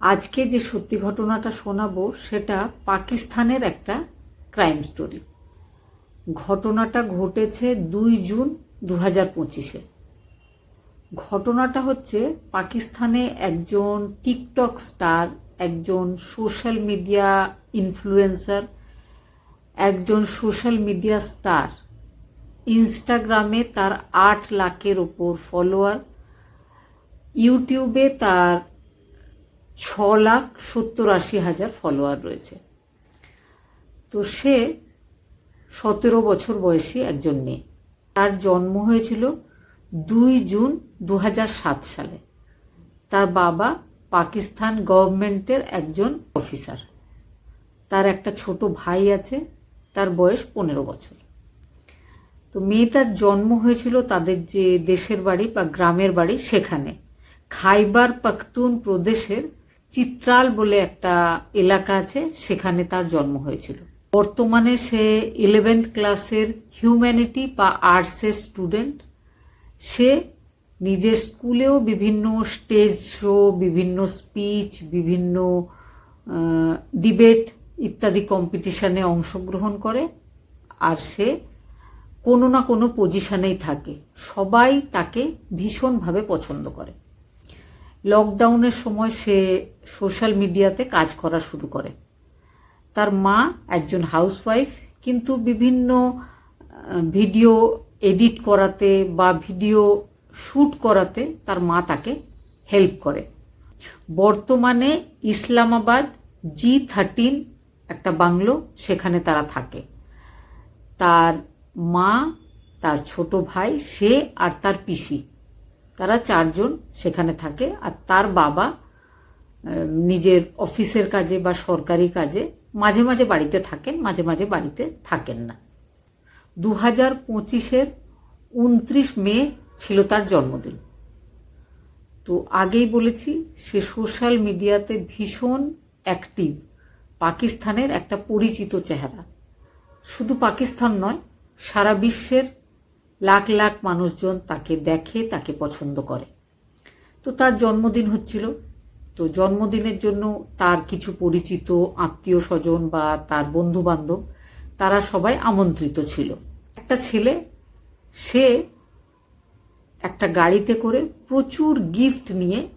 আজকে যে সত্যি ঘটনাটা শোনাবো, সেটা পাকিস্তানের একটা ক্রাইম স্টোরি ঘটনাটা ঘটেছে দুই জুন দু হাজার পঁচিশে। ঘটনাটা হচ্ছে, পাকিস্তানে একজন টিকটক স্টার, একজন সোশ্যাল মিডিয়া ইনফ্লুয়েন্সার একজন সোশ্যাল মিডিয়া স্টার ইনস্টাগ্রামে তার আট লাখের ওপর ফলোয়ার ইউটিউবে তার ছ লাখ সত্তর আশি হাজার ফলোয়ার রয়েছে। তো সে সতেরো বছর বয়সী একজন মেয়ে। তার জন্ম হয়েছিল দুই জুন দু সালে। তার বাবা পাকিস্তান গভর্নমেন্টের একজন অফিসার তার একটা ছোট ভাই আছে, তার বয়স পনেরো বছর। তো মেয়েটার জন্ম হয়েছিল তাদের যে দেশের বাড়ি বা গ্রামের বাড়ি সেখানে। খাইবার পাখতুন প্রদেশের চিত্রাল বলে একটা এলাকা আছে, সেখানে তার জন্ম হয়েছিল। বর্তমানে সে ইলেভেন্থ ক্লাসের হিউম্যানিটি বা আর্টসের স্টুডেন্ট সে নিজের স্কুলেও বিভিন্ন স্টেজ শো বিভিন্ন স্পিচ বিভিন্ন ডিবেট ইত্যাদি কম্পিটিশনে অংশগ্রহণ করে। আর সে কোনো না কোনো পজিশনেই থাকে। সবাই তাকে ভীষণভাবে পছন্দ করে। লকডাউনের সময় সে সোশ্যাল মিডিয়াতে কাজ করা শুরু করে। তার মা একজন হাউসওয়াইফ কিন্তু বিভিন্ন ভিডিও এডিট করাতে বা ভিডিও শ্যুট করাতে তার মা তাকে হেল্প করে। বর্তমানে ইসলামাবাদ জি থার্টিন একটা বাংলো, সেখানে তারা থাকে। তার মা, তার ছোট ভাই, সে আর তার পিসি। তারা চারজন সেখানে থাকে আর তার বাবা নিজের অফিসের কাজে বা সরকারি কাজে মাঝে মাঝে বাড়িতে থাকেন, মাঝে মাঝে বাড়িতে থাকেন না। দু হাজার পঁচিশের উনত্রিশ মে ছিল তার জন্মদিন। তো আগেই বলেছি, সে সোশ্যাল মিডিয়াতে ভীষণ অ্যাক্টিভ, পাকিস্তানের একটা পরিচিত চেহারা। শুধু পাকিস্তান নয়, সারা বিশ্বের লাখ লাখ মানুষজন তাকে দেখে, তাকে পছন্দ করে। তো তার জন্মদিন হচ্ছিল। তো জন্মদিনের জন্য তার কিছু পরিচিত আত্মীয় স্বজন বা তার বন্ধু বান্ধব তারা সবাই আমন্ত্রিত ছিল। একটা ছেলে, সে একটা গাড়িতে করে প্রচুর গিফট নিয়ে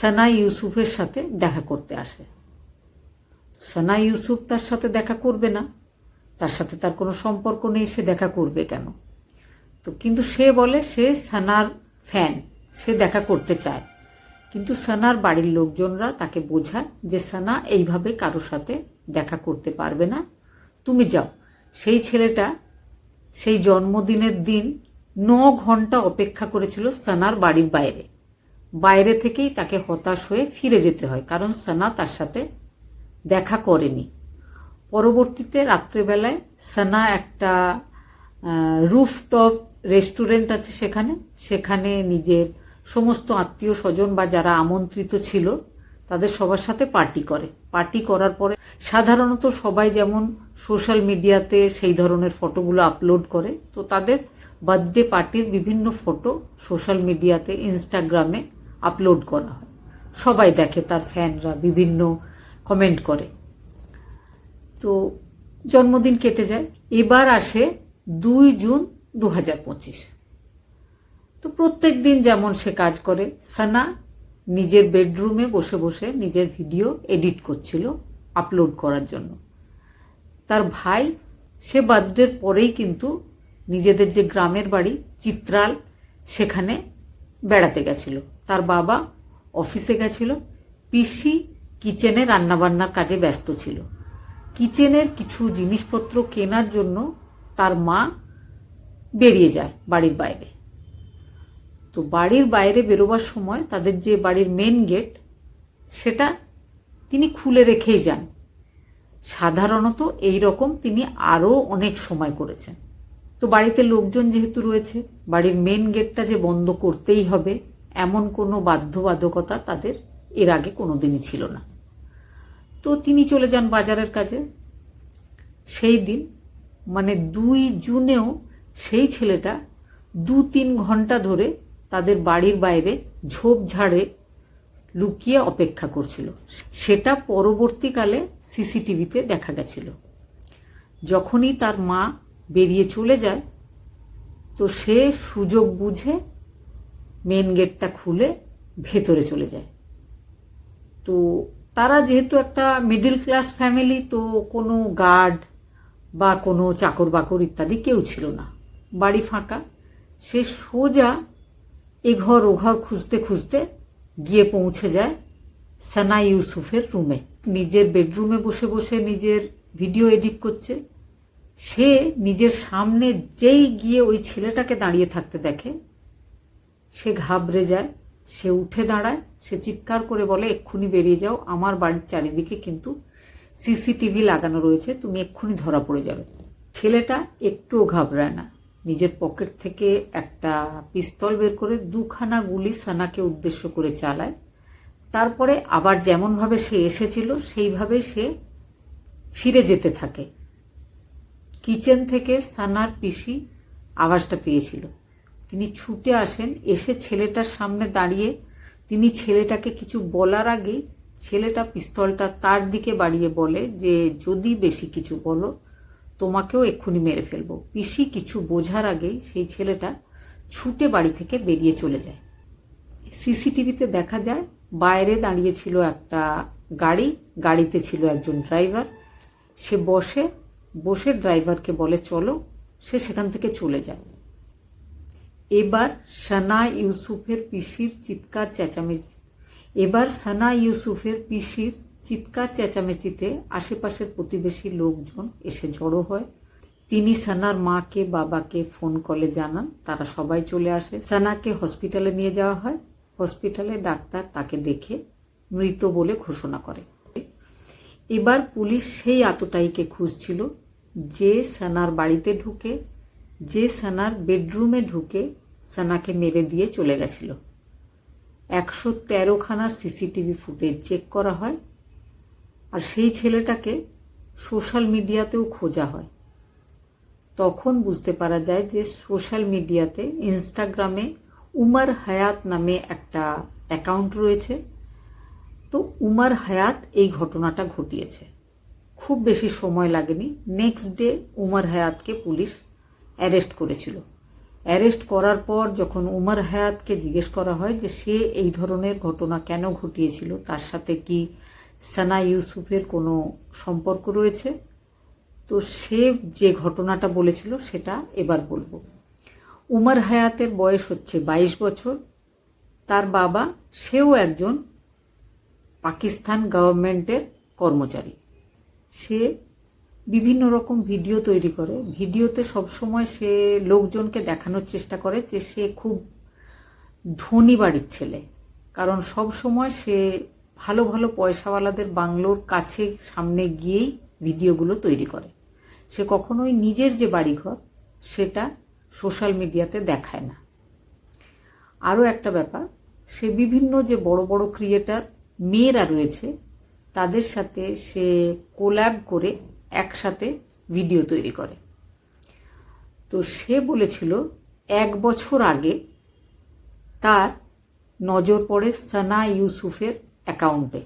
সানা ইউসুফের সাথে দেখা করতে আসে। সানা ইউসুফ তার সাথে দেখা করবে না। তার সাথে তার কোনো সম্পর্ক নেই, সে দেখা করবে কেন? তো কিন্তু সে বলে, সে সানার ফ্যান, সে দেখা করতে চায়। কিন্তু সানার বাড়ির লোকজনরা তাকে বোঝায় যে সানা এইভাবে কারও সাথে দেখা করতে পারবে না। তুমি যাও। সেই ছেলেটা সেই জন্মদিনের দিন ন ঘণ্টা অপেক্ষা করেছিল সানার বাড়ির বাইরে। বাইরে থেকেই তাকে হতাশ হয়ে ফিরে যেতে হয়, কারণ সানা তার সাথে দেখা করেনি। পরবর্তীতে রাত্রেবেলায় সানা একটা রুফটপ রেস্টুরেন্ট আছে সেখানে। সেখানে নিজের সমস্ত আত্মীয় স্বজন বা যারা আমন্ত্রিত ছিল, তাদের সবার সাথে পার্টি করে। পার্টি করার পরে সাধারণত সবাই যেমন সোশ্যাল মিডিয়াতে সেই ধরনের ফটোগুলো আপলোড করে, তো তাদের বার্থডে পার্টির বিভিন্ন ফটো সোশ্যাল মিডিয়াতে, ইনস্টাগ্রামে আপলোড করা হয়। সবাই দেখে, তার ফ্যানরা বিভিন্ন কমেন্ট করে। তো জন্মদিন কেটে যায়। এবার আসে দুই জুন দু হাজার পঁচিশ। তো প্রত্যেক দিন যেমন সে কাজ করে, সানা নিজের বেডরুমে বসে বসে নিজের ভিডিও এডিট করছিল আপলোড করার জন্য। তার ভাই সে বার্থডের পরেই কিন্তু নিজেদের যে গ্রামের বাড়ি, চিত্রাল, সেখানে বেড়াতে গেছিল। তার বাবা অফিসে গেছিল, পিসি কিচেনে রান্নাবান্নার কাজে ব্যস্ত ছিল। কিচেনের কিছু জিনিসপত্র কেনার জন্য তার মা বেরিয়ে যায় বাড়ির বাইরে। তো বাড়ির বাইরে বেরোবার সময় তাদের যে বাড়ির মেন গেট সেটা তিনি খুলে রেখেই যান। সাধারণত এই রকম তিনি আরও অনেক সময় করেছেন। তো বাড়িতে লোকজন যেহেতু রয়েছে, বাড়ির মেন গেটটা যে বন্ধ করতেই হবে, এমন কোনো বাধ্যবাধকতা তাদের এর আগে কোনো দিনই ছিল না। তো তিনি চলে যান বাজারের কাজে। সেই দিন মানে দুই জুনেও সেই ছেলেটা দু তিন ঘণ্টা ধরে তাদের বাড়ির বাইরে ঝোপঝাড়ে লুকিয়ে অপেক্ষা করছিল। সেটা পরবর্তীকালে সিসিটিভিতে দেখা গেছিল। যখনই তার মা বেরিয়ে চলে যায়, তো সে সুযোগ বুঝে মেন গেটটা খুলে ভেতরে চলে যায়। তো তারা যেহেতু একটা মিডল ক্লাস ফ্যামিলি, তো কোনো গার্ড বা কোনো চাকর বাকর ইত্যাদি কেউ ছিল না। বাড়ি ফাঁকা, সে সোজা এ এঘর ওঘর খুঁজতে খুঁজতে গিয়ে পৌঁছে যায় সানা ইউসুফের রুমে। নিজের বেডরুমে বসে বসে নিজের ভিডিও এডিট করছে। সে নিজের সামনে যেই গিয়ে ওই ছেলেটাকে দাঁড়িয়ে থাকতে দেখে, সে ঘাবড়ে যায়, সে উঠে দাঁড়ায়, সে চিৎকার করে বলে, এক্ষুনি বেরিয়ে যাও, আমার বাড়ির চারিদিকে কিন্তু সিসিটিভি লাগানো রয়েছে, তুমি এক্ষুনি ধরা পড়ে যাবে। ছেলেটা একটুও ঘাবড়ায় না। নিজের পকেট থেকে একটা পিস্তল বের করে দুখানা গুলি সানাকে উদ্দেশ্য করে চালায়। তারপরে আবার যেমনভাবে সে এসেছিল সেইভাবে সে ফিরে যেতে থাকে। কিচেন থেকে সানার পিসি আওয়াজটা পেয়েছিল। তিনি ছুটে আসেন, এসে ছেলেটার সামনে দাঁড়িয়ে তিনি ছেলেটাকে কিছু বলার আগেই ছেলেটা পিস্তলটা তার দিকে বাড়িয়ে বলে যে, যদি বেশি কিছু বলো তোমাকেও এক্ষুনি মেরে ফেলব। পিসি কিছু বোঝার আগেই সেই ছেলেটা ছুটে বাড়ি থেকে বেরিয়ে চলে যায়। সিসিটিভিতে দেখা যায়, বাইরে দাঁড়িয়ে ছিল একটা গাড়ি, গাড়িতে ছিল একজন ড্রাইভার। সে বসে বসে ড্রাইভারকে বলে, চলো। সে সেখান থেকে চলে যায়। এবার সানা ইউসুফের পিসির চিৎকার চেঁচামেচি। এবার সানা ইউসুফের পিসির চিৎকার চেঁচামেচিতে আশেপাশের প্রতিবেশী লোকজন এসে জড়ো হয়। তিনি সানার মাকে, বাবাকে ফোন কলে জানান, তারা সবাই চলে আসে। সানাকে হসপিটালে নিয়ে যাওয়া হয়। হসপিটালে ডাক্তার তাকে দেখে মৃত বলে ঘোষণা করে। এবার পুলিশ সেই আততায়ীকে খুঁজছিল, যে সানার বাড়িতে ঢুকে, যে সানার বেডরুমে ঢুকে সানাকে মেরে দিয়ে চলে গেছিল। একশো তেরোখানা সিসিটিভি ফুটেজ চেক করা হয়। আর সেই ছেলেটাকে সোশ্যাল মিডিয়াতেও খোঁজা হয়। তখন বুঝতে পারা যায় যে সোশ্যাল মিডিয়াতে ইনস্টাগ্রামে উমার হায়াত নামে একটা অ্যাকাউন্ট রয়েছে। তো উমার হায়াত এই ঘটনাটা ঘটিয়েছে। খুব বেশি সময় লাগেনি। নেক্সট ডে উমার হায়াতকে পুলিশ অ্যারেস্ট করেছিল। অ্যারেস্ট করার পর যখন উমার হায়াতকে জিজ্ঞেস করা হয় যে সে এই ধরনের ঘটনা কেন ঘটিয়েছিল, তার সাথে কি সানা ইউসুফের কোনো সম্পর্ক রয়েছে? তো সে যে ঘটনাটা বলেছিল, সেটা এবার বলব। উমার হায়াতের বয়স হচ্ছে বাইশ বছর। তার বাবা, সেও একজন পাকিস্তান গভর্নমেন্টের কর্মচারী। সে বিভিন্ন রকম ভিডিও তৈরি করে। ভিডিওতে সবসময় সে লোকজনকে দেখানোর চেষ্টা করে যে সে খুব ধনী বাড়ির ছেলে। কারণ সব সময় সে ভালো ভালো পয়সাওয়ালাদের বাংলোর কাছে সামনে গিয়েই ভিডিওগুলো তৈরি করে। সে কখনোই নিজের যে বাড়িঘর, সেটা সোশ্যাল মিডিয়াতে দেখায় না। আরও একটা ব্যাপার, সে বিভিন্ন যে বড় বড় ক্রিয়েটার মেয়েরা রয়েছে, তাদের সাথে সে কোল্যাব করে একসাথে ভিডিও তৈরি করে। তো সে বলেছিল, এক বছর আগে তার নজর পড়ে সানা ইউসুফের অ্যাকাউন্টে।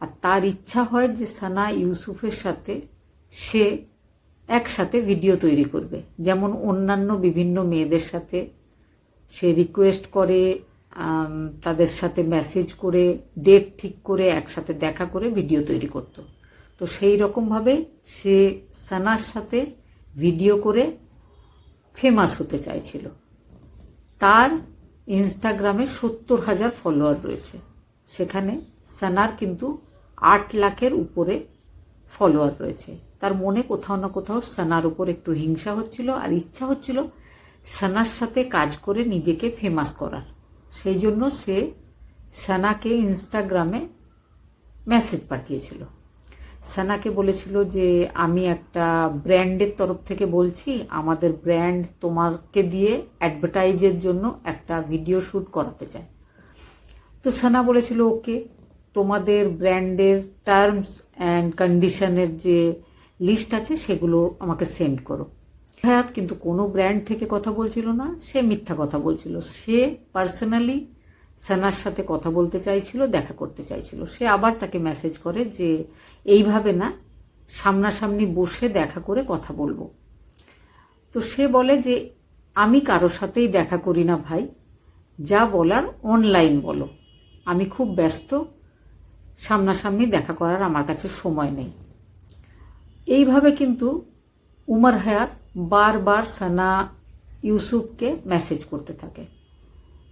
আর তার ইচ্ছা হয় যে সানা ইউসুফের সাথে সে একসাথে ভিডিও তৈরি করবে। যেমন অন্যান্য বিভিন্ন মেয়েদের সাথে সে রিকোয়েস্ট করে তাদের সাথে মেসেজ করে ডেট ঠিক করে, একসাথে দেখা করে ভিডিও তৈরি করত। তো সেই রকমভাবে সে সানার সাথে ভিডিও করে ফেমাস হতে চাইছিল। তার ইনস্টাগ্রামে সত্তর হাজার ফলোয়ার রয়েছে। সেখানে সানার কিন্তু আট লাখের উপরে ফলোয়ার রয়েছে। তার মনে কোথাও না কোথাও সানার উপর একটু হিংসা হচ্ছিল আর ইচ্ছা হচ্ছিল সানার সাথে কাজ করে নিজেকে ফেমাস করার। সেই জন্য সে সানাকে ইনস্টাগ্রামে মেসেজ পাঠিয়েছিল। সানাকে বলেছিল যে, আমি একটা ব্র্যান্ডের তরফ থেকে বলছি, আমাদের ব্র্যান্ড তোমাকে দিয়ে অ্যাডভার্টাইজের জন্য একটা ভিডিও শ্যুট করাতে চায় তো সানা বলেছিল, ওকে, তোমাদের ব্র্যান্ডের টার্মস অ্যান্ড কন্ডিশনের যে লিস্ট আছে, সেগুলো আমাকে সেন্ড করো। হায়াত কিন্তু কোনো ব্র্যান্ড থেকে কথা বলছিল না, সে মিথ্যা কথা বলছিল। সে পার্সোনালি সানার সাথে কথা বলতে চাইছিল, দেখা করতে চাইছিল। সে আবার তাকে মেসেজ করে যে, এইভাবে না, সামনাসামনি বসে দেখা করে কথা বলব। তো সে বলে যে, আমি কারোর সাথেই দেখা করি না ভাই, যা বলার অনলাইন বলো। আমি খুব ব্যস্ত, সামনাসামনি দেখা করার আমার কাছে সময় নেই। এইভাবে কিন্তু উমর হায়াত বারবার সানা ইউসুফকে মেসেজ করতে থাকে।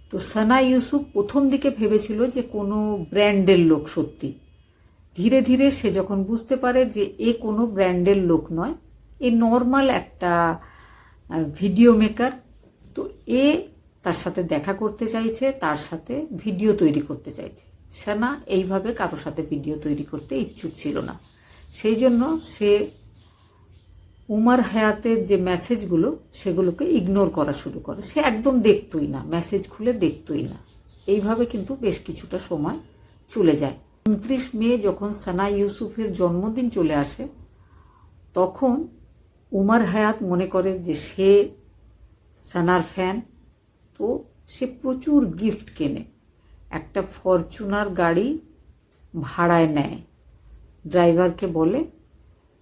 তো সানা ইউসুফ প্রথম দিকে ভেবেছিল যে কোনো ব্র্যান্ডের লোক সত্যি। ধীরে ধীরে সে যখন বুঝতে পারে যে এ কোনো ব্র্যান্ডের লোক নয়, এ নর্মাল একটা ভিডিও মেকার তো এ তার সাথে দেখা করতে চাইছে, তার সাথে ভিডিও তৈরি করতে চাইছে। সানা এইভাবে কারোর সাথে ভিডিও তৈরি করতে ইচ্ছুক ছিল না। সেই জন্য সে উমার হায়াতের যে মেসেজগুলো, সেগুলোকে ইগনোর করা শুরু করে। সে একদম দেখতই না, মেসেজ খুলে দেখতই না। এইভাবে কিন্তু বেশ কিছুটা সময় চলে যায়। উনত্রিশ মে যখন সানা ইউসুফের জন্মদিন চলে আসে, তখন উমার হায়াত মনে করে যে সে সানার ফ্যান। তো সে প্রচুর গিফট কেনে। একটা ফরচুনার গাড়ি ভাড়ায় নেয়। ড্রাইভারকে বলে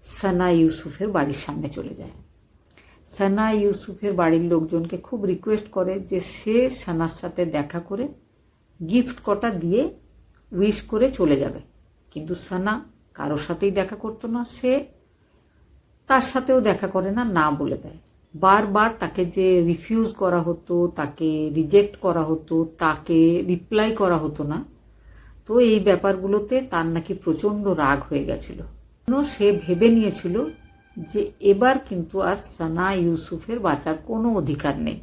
সানা ইউসুফের বাড়ির সামনে চলে যায়। সানা ইউসুফের বাড়ির লোকজনকে খুব রিকোয়েস্ট করে যে সে সানার সাথে দেখা করে গিফট কটা দিয়ে উইশ করে চলে যাবে। কিন্তু সানা কারোর সাথেই দেখা করতো না। সে তার সাথেও দেখা করে না না বলে দেয়। বারবার তাকে যে রিফিউজ করা হতো, তাকে রিজেক্ট করা হতো, তাকে রিপ্লাই করা হতো না, তো এই ব্যাপারগুলোতে তার নাকি প্রচণ্ড রাগ হয়ে গেছিল। সে ভেবে নিয়েছিল যে এবার কিন্তু আর সানা ইউসুফের বাঁচার কোনো অধিকার নেই।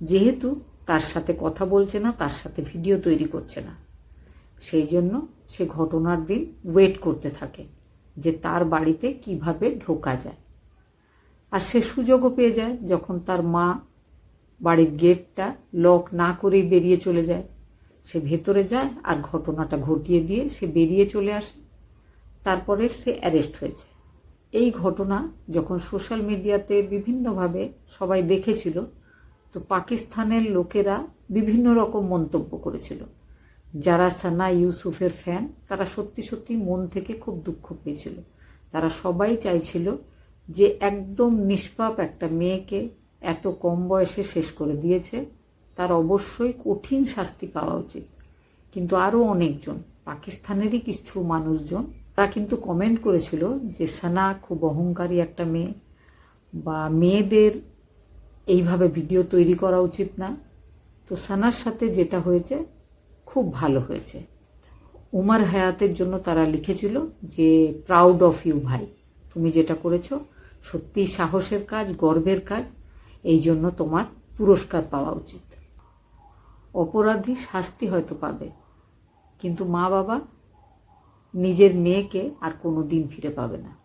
যেহেতু তার সাথে কথা বলছে না, তার সাথে ভিডিও তৈরি করছে না। সেই জন্য সে ঘটনার দিন ওয়েট করতে থাকে যে তার বাড়িতে কীভাবে ঢোকা যায়। আর সে সুযোগও পেয়ে যায় যখন তার মা বাড়ির গেটটা লক না করেই বেরিয়ে চলে যায়। সে ভেতরে যায় আর ঘটনাটা ঘটিয়ে দিয়ে সে বেরিয়ে চলে আসে। তারপরে সে অ্যারেস্ট হয়েছে। এই ঘটনা যখন সোশ্যাল মিডিয়াতে বিভিন্নভাবে সবাই দেখেছিল, তো পাকিস্তানের লোকেরা বিভিন্ন রকম মন্তব্য করেছিল। যারা সানা ইউসুফের ফ্যান, তারা সত্যি সত্যি মন থেকে খুব দুঃখ পেয়েছিল। তারা সবাই চাইছিল যে একদম নিষ্পাপ একটা মেয়েকে এত কম বয়সে শেষ করে দিয়েছে, তার অবশ্যই কঠিন শাস্তি পাওয়া উচিত। কিন্তু আরও অনেকজন, পাকিস্তানেরই কিছু মানুষজন, তারা কিন্তু কমেন্ট করেছিল যে, সানা খুব অহংকারী একটা মেয়ে বা মেয়েদের এইভাবে ভিডিও তৈরি করা উচিত না। তো সানার সাথে যেটা হয়েছে, খুব ভালো হয়েছে। উমার হায়াতের জন্য তারা লিখেছিল যে প্রাউড অফ ইউ ভাই। তুমি যেটা করেছ সত্যি সাহসের কাজ, গর্বের কাজ, এই জন্য তোমার পুরস্কার পাওয়া উচিত। অপরাধী শাস্তি হয়তো পাবে, কিন্তু মা বাবা নিজের মেয়েকে আর কোনো দিন ফিরে পাবে না।